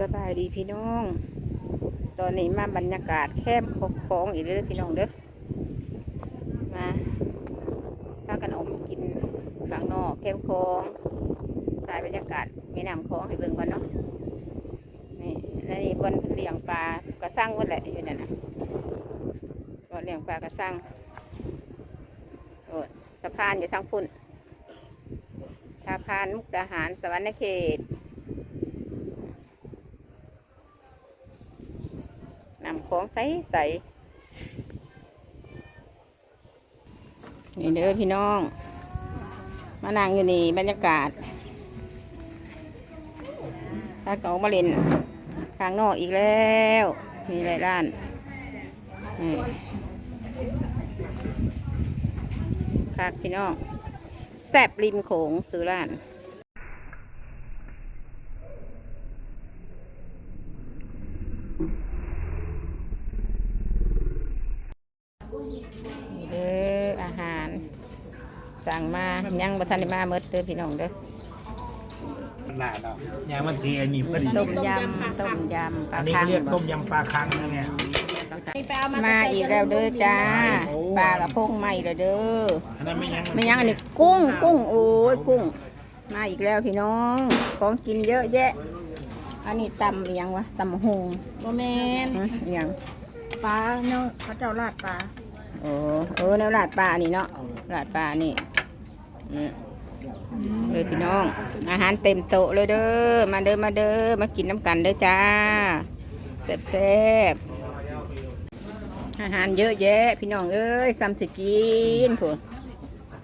สบายดีพี่น้อง ตอนนี้มาบรรยากาศแคมป์ของอีกเลยพี่น้องเด้อ มาพากันออกมากินข้างนอกแคมป์ของถ่ายบรรยากาศม่น้ำคลองให้เบิ่งก่อนเนาะ นี่แล้วนี่บนเลี้ยงปลากระสังวันแหละอยู่นั่นนะบนเลี้ยงปลากระสังโอ้สะพานอยู่ทางพุ่นสะพานมุกดาหารสวรรณเขต นำ ของใสใสนี่เด้อพี่น้อง มานั่งอยู่นี่บรรยากาศถ้าออกมาเล่นข้างนอกอีกแล้วมีหลายร้านนี่คักพี่น้องแซบริมโขงซื้อร้าน นี่เด้ออาหาร สั่งมายังบัทันได้มาเมดเด้อพี่น้องเด้อมันหลาดเนาะยางมันเทอันนี้พอดีต้มยำต้มยำปลาอันนี้คัเขางเรียกต้มยำปลาคังนะไงมาอีกแล้วเด้อจ้าปลากระพงใหม่แล้วเด้ออันนั้นไม่ยังไม่ยังอันนี้กุ้งกุ้งโอ้ยกุ้ง มาอีกแล้วพี่น้องของกินเยอะแยะ อันนี้ตำอิหยังวะตำหงบ่แมนฮะอิหยังปลาเนาะเขาเจ้าลาดปลา โอ้เออแนวลาดปลานี่เนาะลาดปลานี่อืมเลยพี่น้อง อาหารเต็มโต๊ะเลยเด้อมาเด้อมาเด้อมากินน้ำกันเด้อจ้าแซ่บแซ่บๆอาหารเยอะแยะ พี่น้องเอ้ยซ้ำสิกินผัว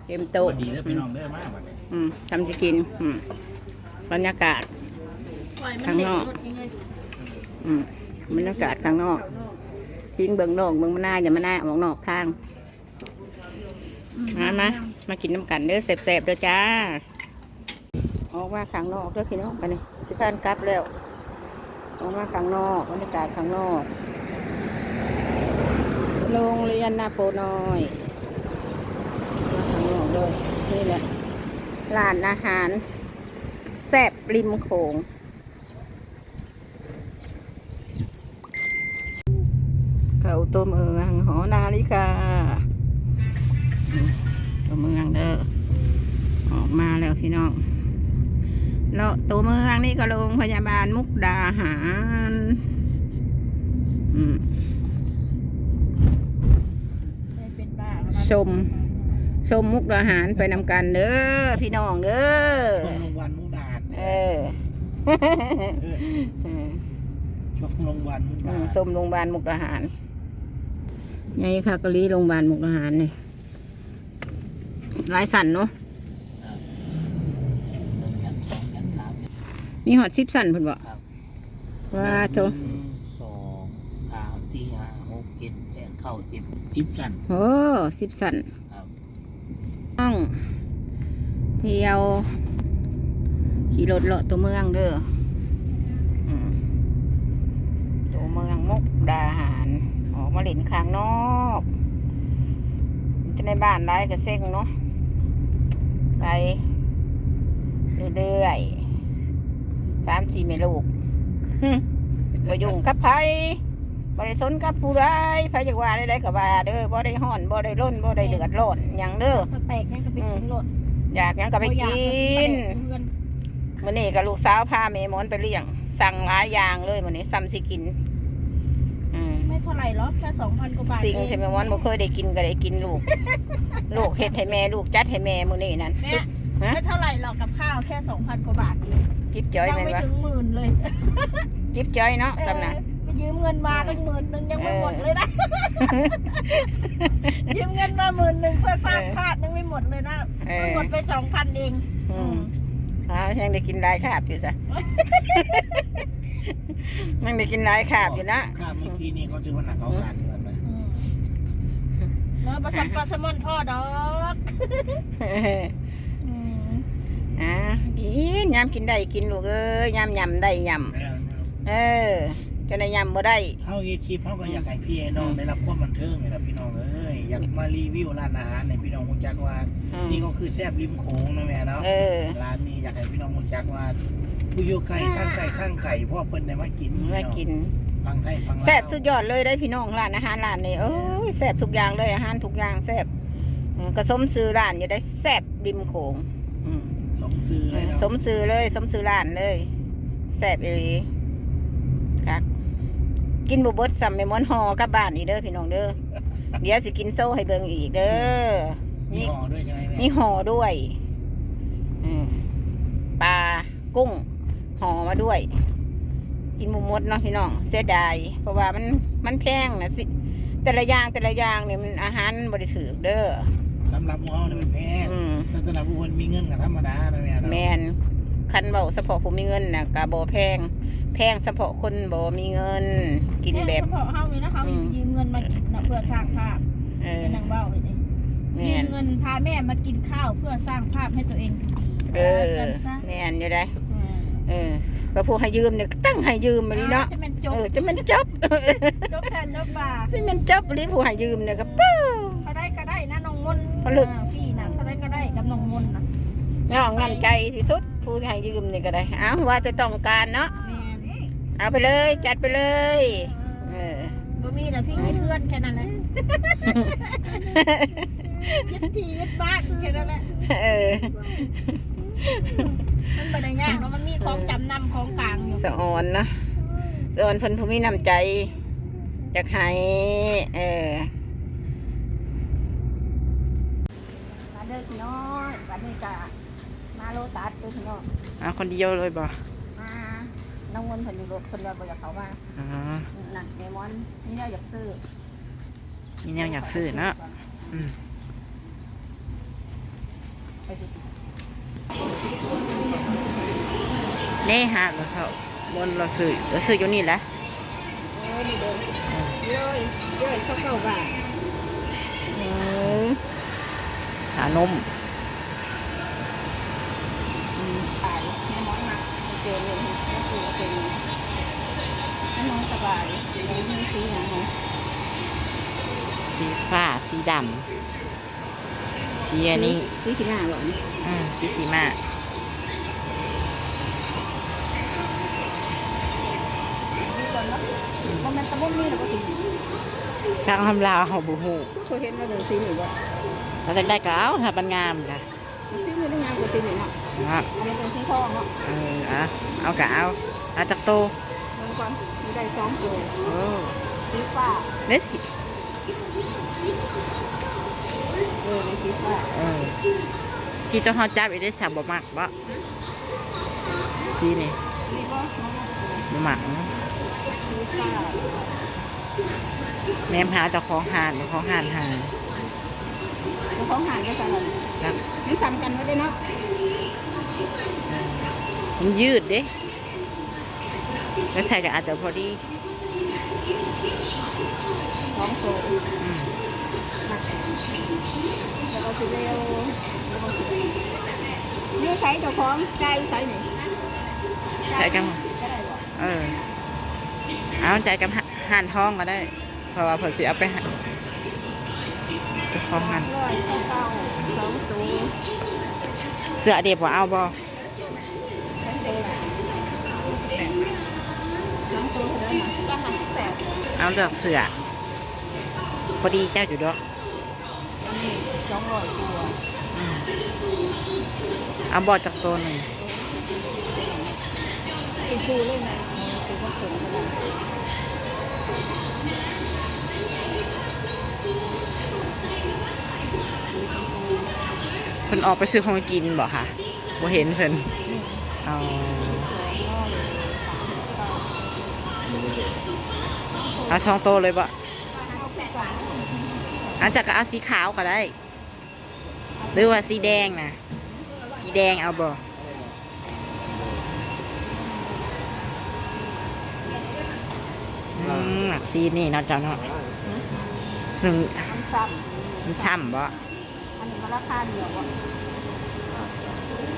เต็มพโต๊ะอดีแล้วพี่น้องเด้อมากบัดนี้อืมทำจะกินอืมบรรยากาศข้างนอกอืมบรรยากาศข้างนอก ทิ้งเบิ่งนอกเบิ่งมาหน้าอย่ามาหน้าออกนอกทางมามามากินน้ำกันเด้อแซ่บๆเด้อจ้า ออกมาข้างนอกเด้อพี่น้องไปนี่สิพานกลับแล้ว ออกมาข้างนอกบรรยากาศข้างนอก โรงเรียนนาโปน้อยมาข้างนอกเลยนี่แหละร้านอาหารแซ่บริมโขง เขาตัวเมืองหอนาฬิกาตัวเมืองเด้อออกมาแล้วพี่น้องแล้วตัวเมืองนี่ก็โรงพยาบาลมุกดาหารอืมเป็นบ้าชมชมมุกดาหารไปนำกันเด้อพี่น้องเด้อช่วงโรงพยาบาลมุกดาหารเออเออช่วงโรงพยาบาลมุกอืดามหารส้มโรงพยาบาลมุกดาหาร ไงค่ะกะลีโรงพยาบาลมุกดาหารนี่หลายสันเนาะหนึ่งยันสองยันสามมีหอดสิบสันเพิ่นบอกครับว่าโถหนึ่งสองสามสี่ห้าหกเจ็ดแปดเก้าสิบสิบสันโอ้สิบสันครับต้องเที่ยวขี่รถเลาะตัวเมืองเด้ออืมตัวเมืองมุกดาหาร ออกมาเล่นข้างนอกจะในบ้านไรก็เซ็งเนาะไปเรื่อยๆสามสี่ไม่ลูกหึบ่ยุ่งกับไผบ่ได้สนกับผู้ใดไผจักว่าได้ๆก็ว่าเด้อบ่ได้ฮ้อนบ่ได้ร้นบ่ได้เดือดร้อนหยังเด้อสเต็กนี่ก็ไปกินรถอยากหยังก็ไปกินเงินมื้อนี้ก็ลูกสาวพาแม่หมอนไปเลี้ยง สั่งหลายอย่างเลยมื้อนี้ซ้ำสิกินอืมไม่ เท่าไหร่หรอกแค่สองพันกว่าบาทสิ่งเองที่แม่หมอนบ่เคยได้กินก็ได้กินลูก ลูกเฮ็ดให้แม่ลูกจัดให้แม่มื้อนี้นั่นเนี่ยฮะไม่เท่าไหร่หรอกกับข้าวแค่สองพันกว่าบาทเองจิ๊บจ้อยยังแม่นไม่บ่ถึงหมื่นเลยจิ๊บจ้อยเนาะสำนัก เออไปยืมเงินมาตั้งหมื่นหนึ่งยังไม่หมดเลยนะ ยืมเงินมาหมื่นหนึ่งเพื่อสร้างภาพยังไม่หมดเลยนะเออหมดไปสองพันเองอืม อ้าวยังได้กินหลายคาบอยู่ซะยังได้กินหลายคาบอยู่นะข้ามเมื่อกี้นี่เขาจะมาหนักเอาการเงินไปอืมแล้วปลาซัมปลาแซลมอนพ่อดอกอืมอะกินยามกินได้กินลูกเอ้ยยามยำได้ยำเออจะได้ยำบ่ได้เขาเอชีพเขาก็อยากให้พี่ไอ้น้องได้รับความบันเทิงนี่แหละพี่น้ องเอ้ยอยากมารีวิวร้านอาหารในพี่น้องรู้จักว่าอืมนี่ก็คือแซ่บริมโขงนะแม่เนาะเออ ร้านนี้อยากให้พี่น้องรู้จักว่าผู้อยู่ไกลทางไกลทางไก่พ่อเพิ่นได้มากินได้กินฟังไทยฟังลาวแซ่บสุดยอดเลยได้พี่น้องร้านอาหารร้านนี้เอ้ยแซ่บทุกอย่างเลยอาหารทุกอย่างแซ่บเออกระสมซื้อร้านอยู่ได้แซ่บริมโขงอืมสมซื้อเลยสเนาะมซื้อเลย สมซื้อร้านเลยแซ่บเลยครับกินบุบดซัมเมมอนฮอกลับบ้านอีกเด้อพี่น้องเด้อ เดี๋ยวสิกินโซ่ให้เบิ่งอีกเด้อมีนี่ห่อด้วยใช่ไหมแม่มีห่อด้วยอืมปลากุ้งห่อมาด้วย กินหมูมดเนาะพี่น้องเสียดายเพราะว่ามันมันแพงนะสิแต่ละอย่างแต่ละอย่างเนี่ยมันอาหารบริถือเด้อสำหรับหมูเฮาเนี่ยมันแพงอืมแต่สำหรับผู้คนมีเงินก็ธรรมดานะแม่เนาะแมนคันเบาเฉพาะผมมีเงินนะกะโบแพงแพงเฉพาะคนบ่มีเงิน กินแบบเฉพาะเฮานี่นะเขาอืมยืมเงินมากินนะเพื่อสร้างภาพเออเป็นนางเบ้าเลยนี่แมยืมนเงินพาแม่มากินข้าวเพื่อสร้างภาพให้ตัวเองดีเออสั้นซะแมนอยู่ได้อืมเออก็ผู้ให้ยืมเนี่ยก็ตั้งให้ยืมมาดิเนาะจะเป็นจบเออจะมันจบจบแทนจบบ่าที่มันจบหรือผู้ให้ยืมเนี่ยก็ป้าเขาได้ก็ได้นะน้องมนต์ผลึกอ่าพี่นะเขาได้ก็ได้กับน้องมนต์นะน้องงานใจที่สุดผู้ให้ยืมเนี่ยก็ได้เอาว่าจะต้องการเนาะแม่น เอาไปเลย จัดไปเลย เออบ่มีนะพี่ยึดเพื่อนแค่นั้นแหละยึดที่ยึดบ้านแค่นั้นแหละเออมันบ่ได้ยากเนาะมันมีของจำนำของกลางอยู่สะออนเนาะสะออนเพิ่นผู้มีน้ำใจจากให้เออมาเด้อพี่น้องวันนี้จะมาโลตัสเด้อพี่น้องอะคนเดียวเลยบ่มา น้องมนต์เพิ่นอยู่รถเพิ่นว่าบ่อยากเข้ามาอ๋อน่ะแม่มอนนี่เราอยากซื้อนี่แนวอยากซื้อเนาะอืมไปดิเน่ฮะเราเสาบนเราซื้อเราซื้ออยู่นี่แหละเออนี่เด้อเยอะเยอะสักเก้าบาทเออหานม อืมขายแม่มอนมาเจอเงินแม่ซื้อมาเป็น ให้น้องสบายน้องมีซื้อหยังไงสีฟ้า สีดำสีอันนี้ซื้อที่หน้าหรอนี่อืมสีสีมาก่อนเนาะว่ามันตะบุ่มนี่หรอว่าสีทางทำลาวเฮาบ่ฮู้เคยเห็นว่าเป็นสีหรือว่าถ้าจะได้ก็เอาถ้ามันงามก็สีนี่ได้งามกว่าสีหนึ่งเนาะเนาะอันนี้เป็นสีทองเนาะเอออะเอาก็เอาเอาจากโตเงินก่อนมี ได้สองตัวโอ้สีฟ้าเด้สิเออมีสีฟ้าเออสีเจ้าเฮาจับอีได้สับบ่มักบ่สีนี่นี่ก็บ่มักสีฟ้าแม่มหาเจ้าของหานเจ้าของหานหาแล้วของหานก็สั่งแล้วนี่ซ้ำกันไว้ด้วยเนาะมันยืดเด้ แล้วใส่ก็อาจจะพอดีสองตัวอืมแล้วก็สีเร็วนี่ใส่เจ้าของใจใส่หนิใส่กันก็ได้บ่เออเอาใจกับห่านท้องก็ได้ เพราะว่าเผื่อสิเอาไปหั่นเจ้าของหันร้อยเก้าเก้าสองตัวเสื้อเดียบว่าเอาบ่ เท่านั้นนะก็ห้าสิบแปดเอาเลือกเสื้อพอดีเจ้าอยู่ดอกอันนี้สองร้อยตัวอืมเอาบอจากตัวหนึ่งเป็นคู่เลยนะเป็นผสมกันนะเพิ่นออกไปซื้อของกินบ่ค่ะบ่เห็นเพิ่นเอา เอาสองตัวเลยบ่อาจจะก็เอาสีขาวก็ได้ หรือว่าสีแดงนะสีแดงเอาบ่อืมหมักซีนี่เนาะเจ้าเนาะหนึ่งน้ำซ้มันช่ำบ่ำอันนี้มันราคาเดียวอะ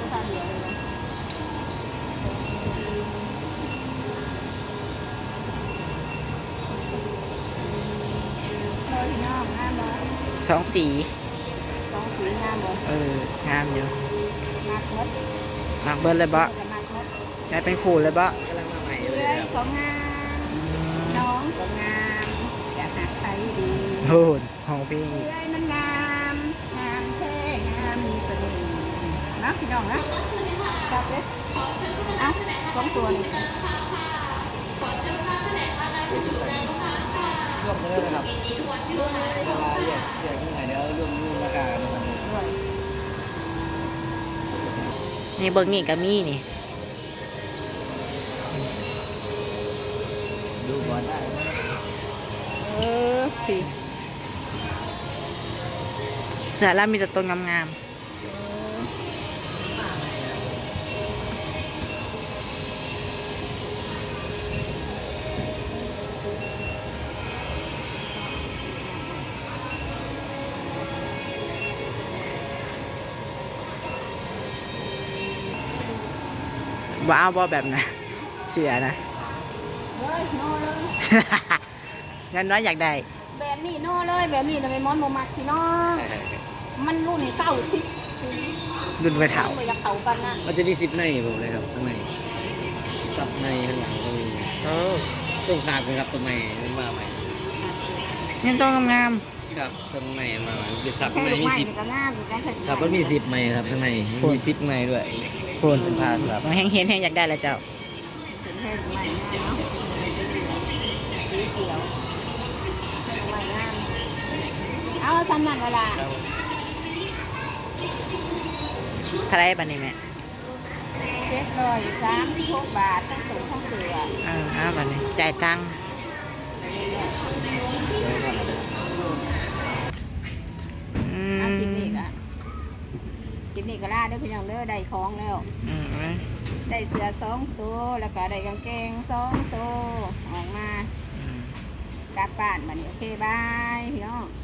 ราคาเดียวเลย นะเลยงามงามเลยสองสีสองสีงามเลยเอองามอยู่มากมดหมักเบิร์เลยบ่จะมากมดสได้เป็นครูเลยบ่กำลังมาใหม่เลเรื่ยอยครับของงามน้องก็งามอยากหักใครดีโอ้โหของพี่เรื่อยมันงามงามแท้งามมีเสน่ห์นะพี่น้องนะจับเลยเอาสองตัวนี่ ร่วมเลยนะครับเวลาแยกแยกเมื่อไหร่เดี๋ยวร่วมร่วมราคากันนะครับนี่เบิกนี่ก็มีนี่ ดูก่อนได้เออพี่เสือแล้วมีแต่ต้นงามๆ ว้าวบ่แบบนะเสียนะเฮ้ยโน่เลยงั้นน้อยอยากได้ แบบนี้โน่เลยแบบนี้นะไม่มอนโมมักพี่น้องมันรุ่นเก้าสิบดุนไปเถาไม่อยากเขาปันนะมันจะมีซิปในผมเลยครับข้างในซับในข้างหลังก็มีเออตรงกลางเป็นครับตรงในมันมาใหม่ยังต้นงาม ครับตรงในมาใหม่เป็นซับแค่ข้างในลูกมีไม้ซิปนี่ก็งามอยู่กันเถอะครับมันมีซิปในครับข้างในมีซิปในด้วยๆคุณเป็นผ้าซับแห้งเห็นแห้งอยากได้แล้วเจ้าเป็นแค่ลูกไม้งามเนาะสีเขียวลูกไม้งามเอาสำนักเวลาเท่าไรบันนี้แม่เจ็ดร้อยสามสิบหกบาททั้งสูงทั้งเสือเออเอาบันนี้จ่ายตังค์ กินนี่ก็ล่าได้อพี่น้องเด้อได้ของแล้ว อืมไว้ได้เสือสองตัวแล้วก็ได้กางเกงสองตัวออกมาอืมกลับบ้านบัดนี้โอเคบายพี่น้อง